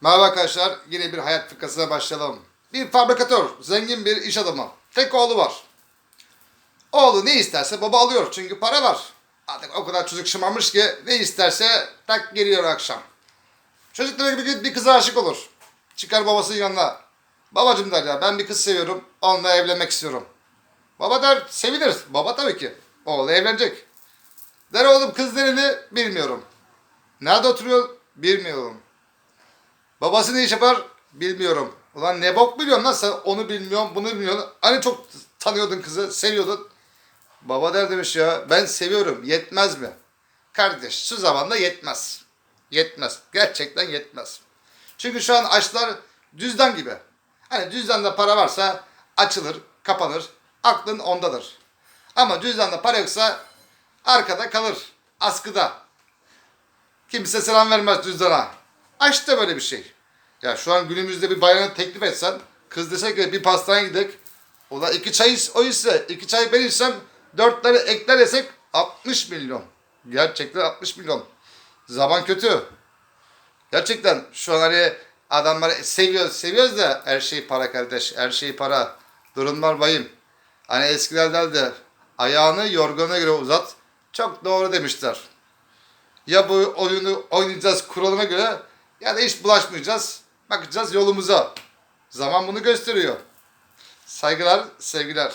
Merhaba arkadaşlar. Yine bir hayat fıkrasına başlayalım. Bir fabrikatör, zengin bir iş adamı. Tek oğlu var. Oğlu ne isterse baba alıyor çünkü para var. Artık o kadar çocuk şımarmış ki ne isterse tak geliyor akşam. Çocuk da bir bir kıza aşık olur. Çıkar babasının yanına. Babacım der ya ben bir kız seviyorum. Onunla evlenmek istiyorum. Baba der sevinir. Baba tabii ki. Oğlu evlenecek. Der oğlum kız nereli bilmiyorum. Nerede oturuyor bilmiyorum. Babası ne iş yapar bilmiyorum. Ulan ne bok biliyorsun lan sen onu bilmiyorum bunu bilmiyorsun. Hani çok tanıyordun kızı seviyordun. Baba der demiş ya ben seviyorum yetmez mi? Kardeş şu zamanda yetmez. Yetmez. Gerçekten yetmez. Çünkü şu an açlar cüzdan gibi. Hani cüzdanda para varsa açılır, kapanır. Aklın ondadır. Ama cüzdanda para yoksa arkada kalır. Askıda. Kimse selam vermez cüzdana. Aşk da böyle bir şey. Ya şu an günümüzde bir bayram teklif etsen kız dese ki bir pastaneye gidelim. Ulan iki çay o ise iki çay ben içsem dört tane ekler yesek 60 milyon. Gerçekten 60 milyon. Zaman kötü. Gerçekten şu an hani adamları seviyoruz seviyoruz da her şey para kardeş. Her şey para. Durumlar vahim. Hani eskilerden de ayağını yorgana göre uzat. Çok doğru demişler. Ya bu oyunu oynayacağız kuralına göre ya da hiç bulaşmayacağız. Bakacağız yolumuza. Zaman bunu gösteriyor. Saygılar, sevgiler.